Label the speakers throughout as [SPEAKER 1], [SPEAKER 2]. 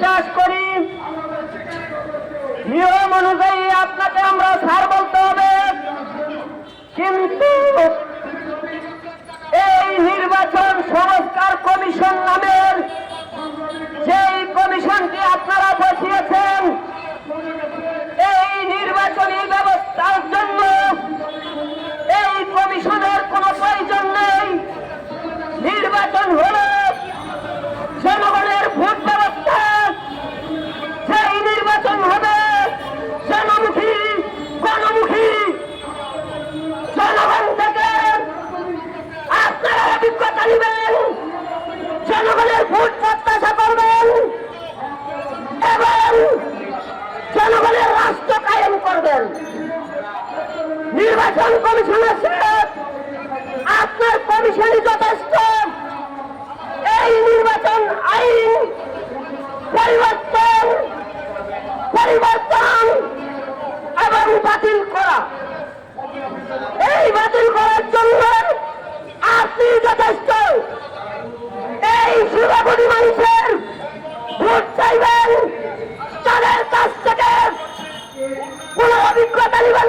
[SPEAKER 1] বিশ্বাস করি। নিয়ম অনুযায়ী আপনাকে আমরা স্যার বলতে হবে। কিন্তু এই নির্বাচন সংস্কার কমিশন নামের যেই কমিশনটি আপনারা বসিয়েছেন এই নির্বাচনী ব্যবস্থার জন্য এই কমিশনের কোনো প্রয়োজন নেই নির্বাচন হলো জনগণের ভোট ব্যবস্থা সেই নির্বাচন হবে জনমুখী গণমুখী জনগণ থেকে আপনারা অভিজ্ঞতা নেবেন জনগণের ভোট প্রত্যাশা করবেন এবং জনগণের রাষ্ট্র কায়েম করবেন নির্বাচন কমিশন আছে আপনার কমিশনই যথেষ্ট। এই নির্বাচন আইন পরিবর্তন পরিবর্তন এবং বাতিল করা। এই বাতিল করার জন্য আপনি যথেষ্ট। এই সুরাবলী মানুষের ভোট চাইবেন, তাদের কাছ থেকে কোন অভিজ্ঞতা নেবেন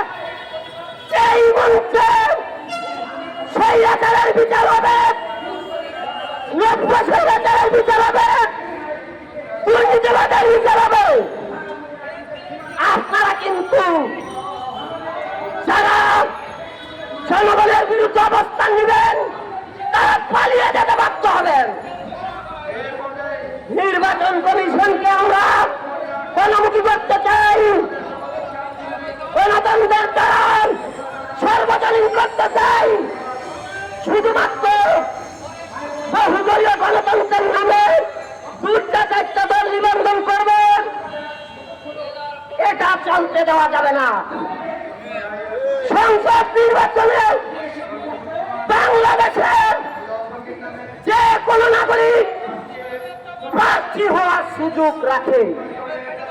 [SPEAKER 1] সেই মঞ্চে সেই আকারের বিচার হবে। আপনারা কিন্তু বিরুদ্ধে অবস্থান নেবেন, তারা পালিয়ে যেতে বাধ্য হবেন। নির্বাচন কমিশনকে আমরা গণমুখী করতে চাই। গণতন্ত্রের দ্বারা সর্বজনীন করতে চাই। শুধুমাত্র বহুদলীয় গণতন্ত্রের নামে দুটা চারটা দল নিবন্ধন করবে। এটা চলতে দেওয়া যাবে না। সংসদ নির্বাচনে বাংলাদেশের যে কোনো নাগরিক প্রার্থী হওয়ার সুযোগ রাখে।